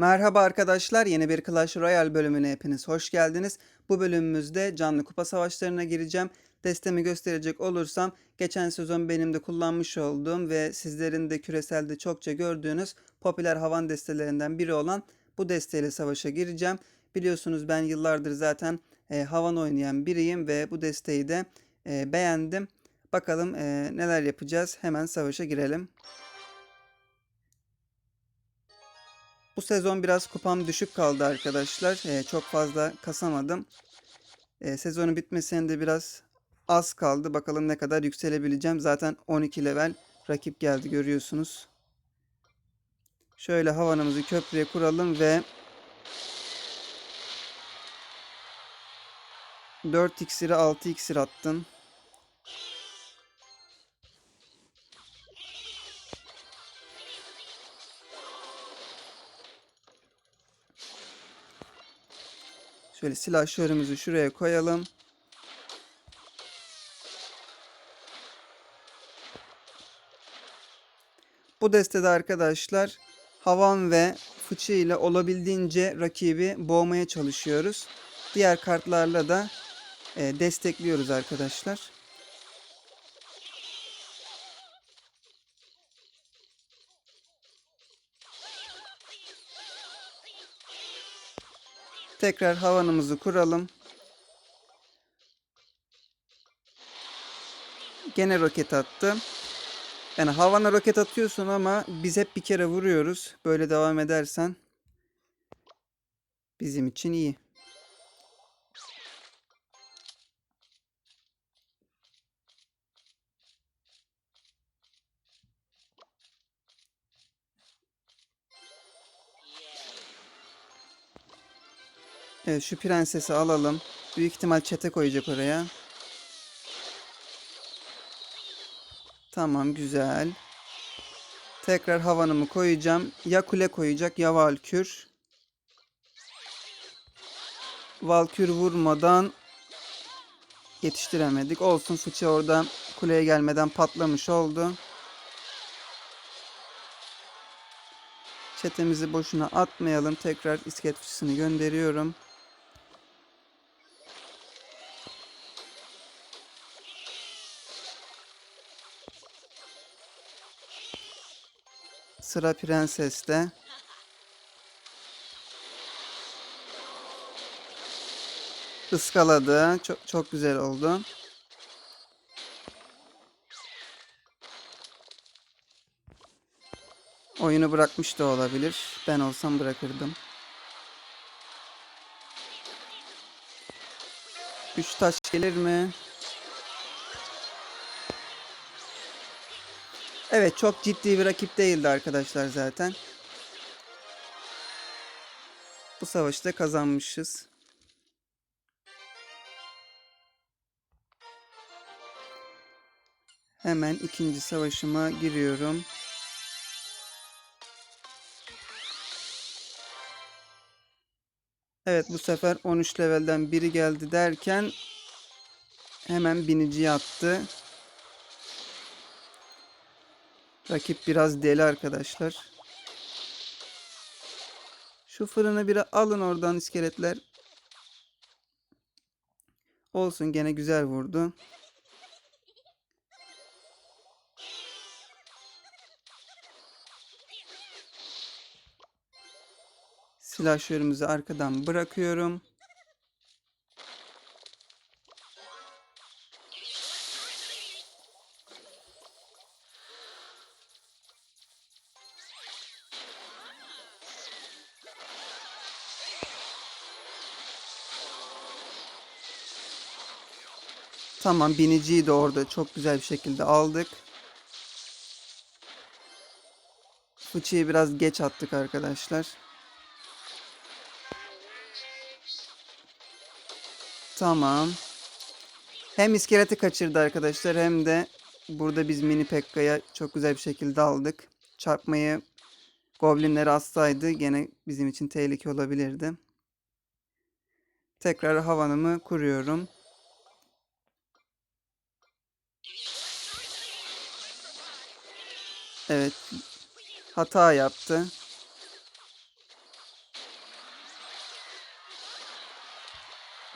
Merhaba arkadaşlar, yeni bir Clash Royale bölümüne hepiniz hoş geldiniz. Bu bölümümüzde canlı kupa savaşlarına gireceğim. Destemi gösterecek olursam, geçen sezon benim de kullanmış olduğum ve sizlerin de küreselde çokça gördüğünüz popüler havan destelerinden biri olan bu desteyle savaşa gireceğim. Biliyorsunuz ben yıllardır zaten e, havan oynayan biriyim ve bu desteği de e, beğendim. Bakalım e, neler yapacağız, hemen savaşa girelim. Bu sezon biraz kupam düşük kaldı arkadaşlar. Ee, çok fazla kasamadım. Ee, sezonun bitmesine de biraz az kaldı. Bakalım ne kadar yükselebileceğim. Zaten 12 level rakip geldi görüyorsunuz. Şöyle havanımızı köprüye kuralım ve 4 iksiri 6 iksir attım. Şöyle silahşörümüzü şuraya koyalım. Bu destede arkadaşlar havan ve fıçı ile olabildiğince rakibi boğmaya çalışıyoruz. Diğer kartlarla da e, destekliyoruz arkadaşlar. Tekrar havanımızı kuralım. Gene roket attı. Yani havana roket atıyorsun ama biz hep bir kere vuruyoruz. Böyle devam edersen bizim için iyi. Evet şu prensesi alalım. Büyük ihtimal çete koyacak oraya. Tamam güzel. Tekrar havanımı koyacağım. Ya kule koyacak ya valkür. Valkür vurmadan yetiştiremedik. Olsun fıçı orada kuleye gelmeden patlamış oldu. Çetemizi boşuna atmayalım. Tekrar iskelet fıçısını gönderiyorum. Sıra prenseste. Iskaladı. Çok çok güzel oldu. Oyunu bırakmış da olabilir. Ben olsam bırakırdım. Üç taş gelir mi? Evet çok ciddi bir rakip değildi arkadaşlar zaten. Bu savaşı da kazanmışız. Hemen ikinci savaşıma giriyorum. Evet bu sefer 13 levelden biri geldi derken hemen biniciye attı. Rakip biraz deli arkadaşlar. Şu fırını bir alın oradan iskeletler. Olsun gene güzel vurdu. Silahşörümüzü arkadan bırakıyorum. Tamam biniciyi de orada çok güzel bir şekilde aldık. Fıçıyı biraz geç attık arkadaşlar. Tamam. Hem iskeleti kaçırdı arkadaşlar hem de burada biz mini Pekka'ya çok güzel bir şekilde aldık. Çarpmayı goblinleri atsaydı gene bizim için tehlike olabilirdi. Tekrar havanımı kuruyorum. Evet. Hata yaptı.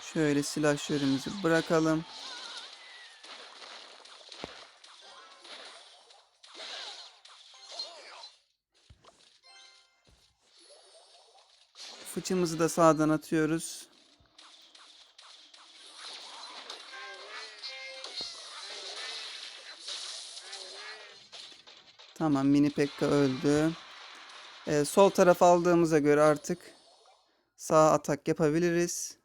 Şöyle silahşörümüzü bırakalım. Fıçımızı da sağdan atıyoruz. Tamam mini Pekka öldü. Ee, sol taraf aldığımıza göre artık sağ atak yapabiliriz.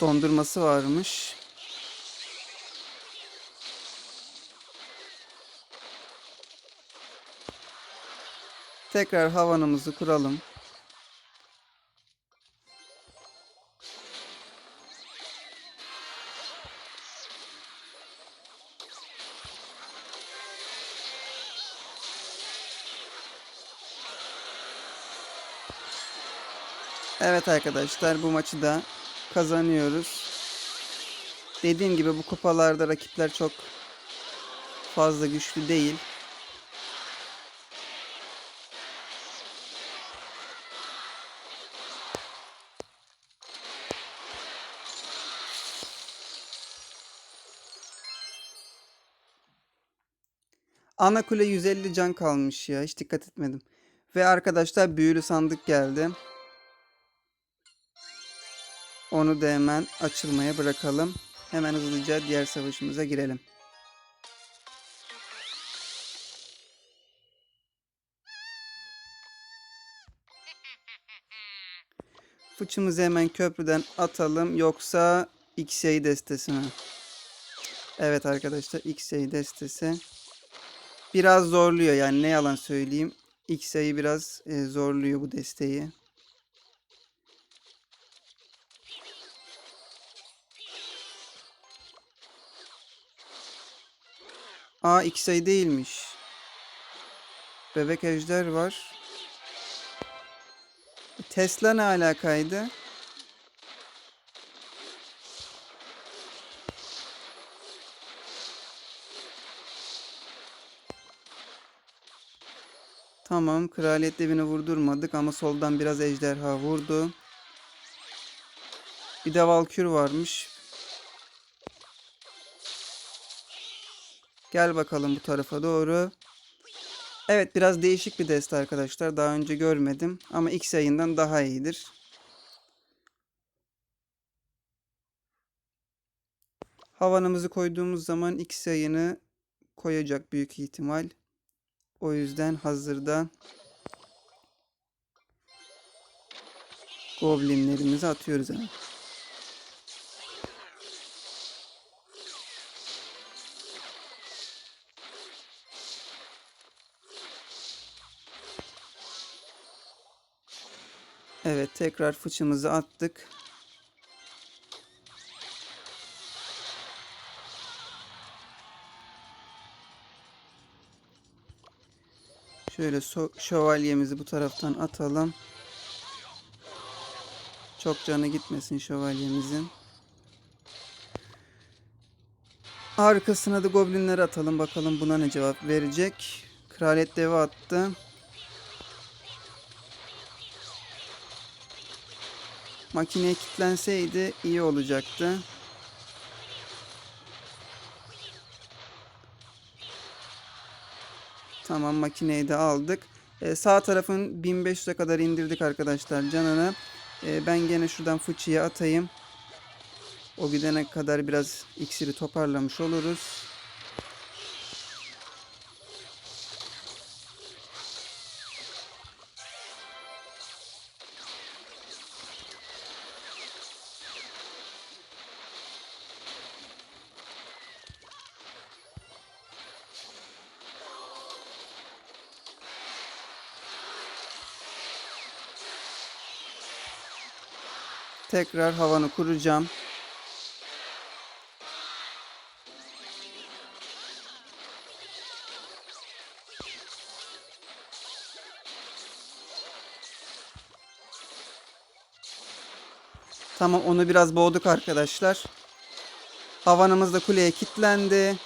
Dondurması varmış. Tekrar havanımızı kuralım. Evet arkadaşlar bu maçı da kazanıyoruz. Dediğim gibi bu kupalarda rakipler çok fazla güçlü değil. Ana kule 150 can kalmış ya. Hiç dikkat etmedim. Ve arkadaşlar büyülü sandık geldi. Onu da hemen açılmaya bırakalım. Hemen hızlıca diğer savaşımıza girelim. Fıçımızı hemen köprüden atalım. Yoksa X-Ray destesi mi? Evet arkadaşlar X-Ray destesi. Biraz zorluyor yani ne yalan söyleyeyim. X-Ray'i biraz e, zorluyor bu desteği. Aa X-Ray değilmiş. Bebek ejder var. Tesla ne alakaydı? Tamam, kraliyet devini vurdurmadık ama soldan biraz ejderha vurdu. Bir de Valkür varmış. Gel bakalım bu tarafa doğru. Evet biraz değişik bir deste arkadaşlar. Daha önce görmedim ama X yayından daha iyidir. Havanımızı koyduğumuz zaman X yayını koyacak büyük ihtimal. O yüzden hazırda Goblinlerimizi atıyoruz hemen. Evet tekrar fıçımızı attık. Şöyle so- şövalyemizi bu taraftan atalım. Çok canı gitmesin şövalyemizin. Arkasına da goblinleri atalım. Bakalım buna ne cevap verecek. Kraliyet devi attı. Makineye kilitlenseydi iyi olacaktı. Tamam makineyi de aldık. Ee, sağ tarafın 1500'e kadar indirdik arkadaşlar canını. Ee, ben gene şuradan fıçıyı atayım. O gidene kadar biraz iksiri toparlamış oluruz. Tekrar havanı kuracağım. Tamam onu biraz boğduk arkadaşlar. Havanımız da kuleye kilitlendi.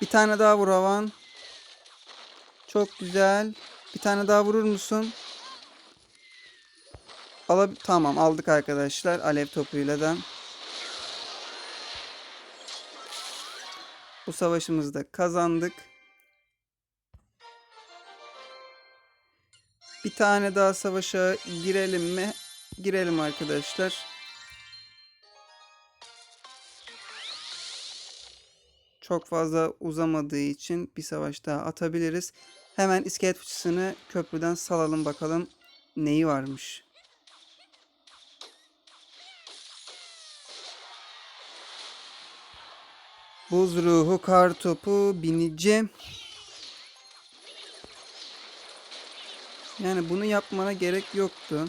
Bir tane daha vur havan. Çok güzel. Bir tane daha vurur musun? Alab tamam aldık arkadaşlar alev topuyla da. Bu savaşımızı da kazandık. Bir tane daha savaşa girelim mi? Girelim arkadaşlar. Çok fazla uzamadığı için bir savaş daha atabiliriz. Hemen iskelet fıçısını köprüden salalım bakalım neyi varmış. Buz ruhu, kar topu, binici. Yani bunu yapmana gerek yoktu.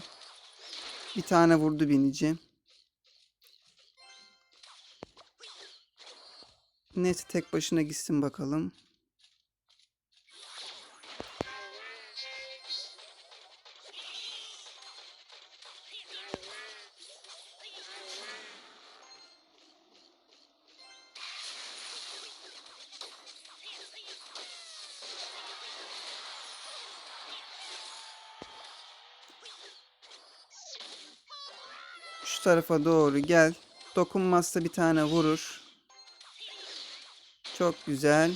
Bir tane vurdu binici. Neyse tek başına gitsin bakalım. Şu tarafa doğru gel. Dokunmazsa bir tane vurur. Çok güzel.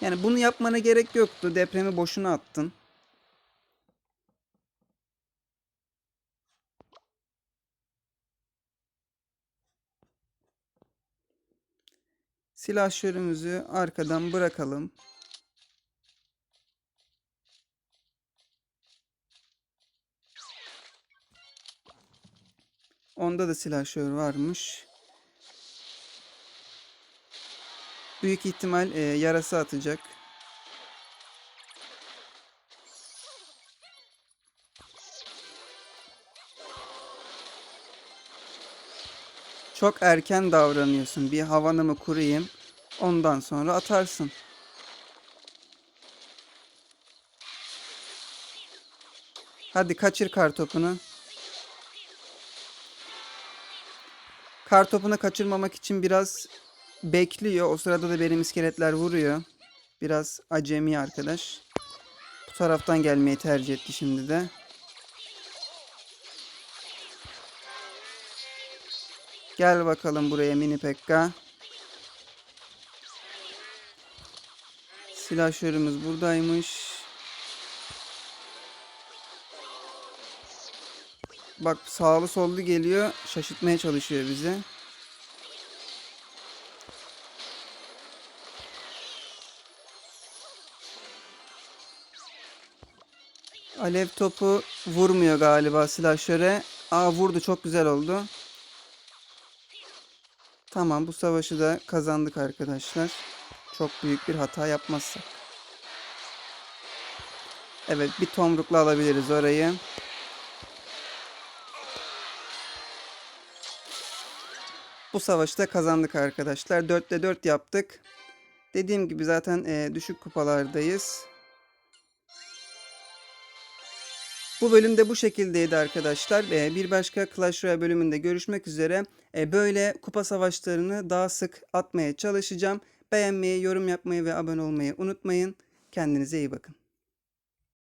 Yani bunu yapmana gerek yoktu. Depremi boşuna attın. Silahşörümüzü arkadan bırakalım. Onda da silahşör varmış. Büyük ihtimal e, yarası atacak. Çok erken davranıyorsun. Bir havanımı kurayım. Ondan sonra atarsın. Hadi kaçır kar Kar topunu kaçırmamak için biraz bekliyor. O sırada da benim iskeletler vuruyor. Biraz acemi arkadaş. Bu taraftan gelmeyi tercih etti şimdi de. Gel bakalım buraya mini pekka. Silahşörümüz buradaymış. Bak sağlı sollu geliyor. Şaşırtmaya çalışıyor bizi. Alev topu vurmuyor galiba silahşöre. Aa vurdu çok güzel oldu. Tamam bu savaşı da kazandık arkadaşlar. Çok büyük bir hata yapmazsak. Evet bir tomrukla alabiliriz orayı. Bu savaşı da kazandık arkadaşlar. 4'te 4 yaptık. Dediğim gibi zaten e, düşük kupalardayız. Bu bölümde bu şekildeydi arkadaşlar. E, bir başka Clash Royale bölümünde görüşmek üzere. E, böyle kupa savaşlarını daha sık atmaya çalışacağım. Beğenmeyi, yorum yapmayı ve abone olmayı unutmayın. Kendinize iyi bakın.